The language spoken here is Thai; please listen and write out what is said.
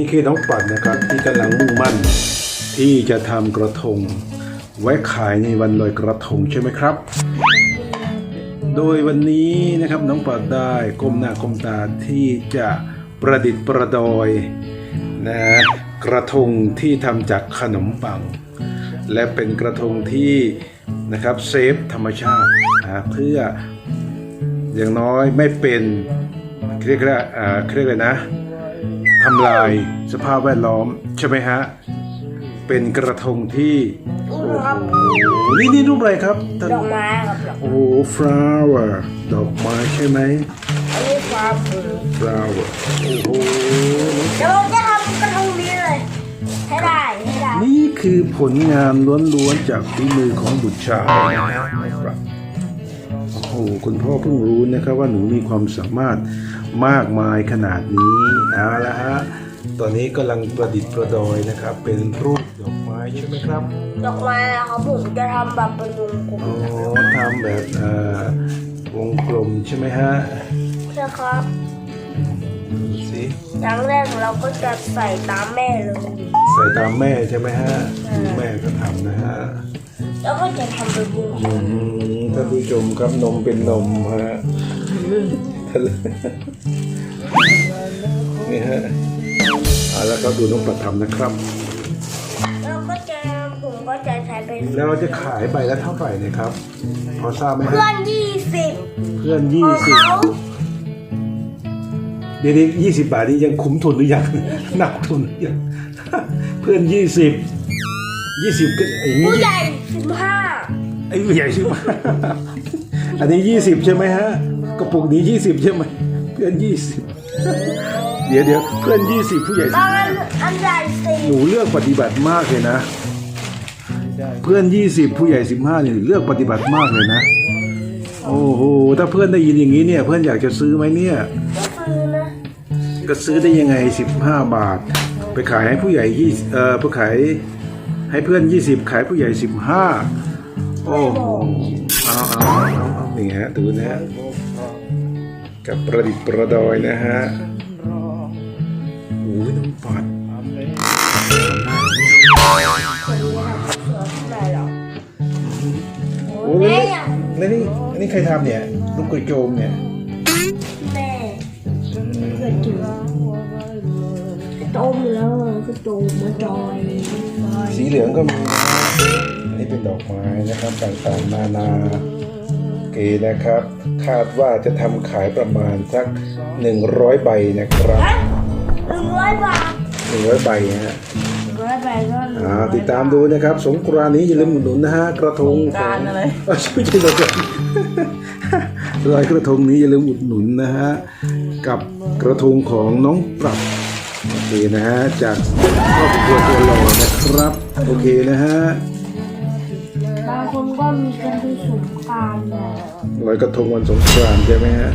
นี่คือน้องปัดนะครับที่กำลังมุ่งมั่น ที่จะทำกระทง ไว้ขายในวันลอยกระทงใช่ไหมครับ โดยวันนี้นะครับน้องปัดได้ก้มหน้าก้มตาที่จะประดิษฐ์ประดอยนะกระทงที่ทำจากขนมปัง และเป็นกระทงที่นะครับเซฟธรรมชาตินะเพื่ออย่างน้อยไม่เป็นเรียกว่าอ่าเรียกเลยนะ ทำลายสภาพแวดล้อม ใช่ไหมฮะ เป็นกระทงที่นี่ครับโอ้นี่นี่รูปอะไรครับท่านดอกไม้ครับดอกโอ้ flower ดอกไม้ใช่ไหม อันนี้ฟ้าผืน flower โอ้โห เดี๋ยวเราจะทำกระทงนี้เลย ให้ได้ให้ได้ นี่คือผลงานล้วนๆจากฝีมือของบุตรชายนะครับ โอ้โหคุณพ่อเพิ่งรู้นะครับว่าหนูมีความสามารถมากมายขนาดนี้เอาละฮะตอนนี้กำลังประดิษฐ์ประดอยนะครับ เป็นรูปดอกไม้ใช่ไหมครับดอกไม้นะครับผมจะทำแบบเป็นวงกลมอ๋อทำแบบเอ่อวงกลมใช่ไหมฮะใช่ครับดูสิอย่างแรกเราก็จะใส่ตามแม่เลย ใส่ตามแม่ใช่ไหมฮะดูแม่ก็ทำนะฮะแล้วก็จะทำเป็นวงกลอืมมท่าน ผู้ชมครับนมเป็นนมฮะนี่ฮะเอาละครับดูน้องประทำนะครับแล้วก็จะผมก็จะใช้เป็นแล้วเราจะขายใบละเท่าไหร่เนะครับ พอทราบไหมเพื่อฮะนยี่สิบเพื่อนขยี่องสิบเขาเดี๋ยวนี้ยี่สิบบาทนี่ยังคุ้มทุนหรือยังหนักทุนหรือยัง เพื่อนยี่สิบยี่สิบก็ไอ้นี่ผู้ใหญ่สิบห้า ไอ้ผู้ใหญ่ใช่ไหมอันนี้ยี่สิบใช่ไหมฮะกระปุกนี้ยี่สิบใช่ไหมเพื่อนยี่สิบเดี๋ยวเดี๋ยวเพื่อนยี่สิบผู้ใหญ่ตอนนั้นอันใหญ่สี่หนูเลือกปฏิบัติมากเลยนะ เพื่อนยี่สิบผู้ใหญ่สิบห้าเนี่ยเลือกปฏิบัติมากเลยนะ โอ้โหถ้าเพื่อนได้ยินอย่างนี้เนี่ย เพื่อนอยากจะซื้อไหมเนี่ยก็คือนะก็ซื้อได้ยังไงสิบห้าบาท ไปขายให้ผู้ใหญ่ยี่เอ่อไปขายให้เพื่อนยี่สิบขายผู้ใหญ่สิบห้า โอ้โหเอาเอาเอาเอานี่ฮะดูนะฮะกับประดิษฐ์ประดอยนะฮะโอ้ยน้องปัดไหนหรอโอ้โอ้ยแม่แล้วนี่นี่ใครทำเนี่ยลูกกระโจมเนี่ยแม่เกิดถึงต้มแล้วก็ตูมมาจอย สีเหลืองก็มี นะอันนี้เป็นดอกไม้นะครับต่างๆนานาโอเคนะครับ คาดว่าจะทำขายประมาณสัก 100 ใบนะครับฮะหนึ่งร้อยบาท100ใบนะฮะหนึ่งร้อยบาทก็หนึ่งอ่าติดตามดูนะครับ สงกรานต์นี้อย่าลืมอุดหนุนนะฮะกระทงของอะไรเอ้ยไม่ใช่กระทงลอยกระทงนี้อย่าลืมอุดหนุนนะฮะกับกระทงของน้องปรับโอเคนะฮะจากครอบครัวตัวหล่อนะครับ โอเคนะฮะ บางคนก็มีกันที่สงกรารเลย ลอยกระทงวันสงกรานต์ใช่ไหมฮะ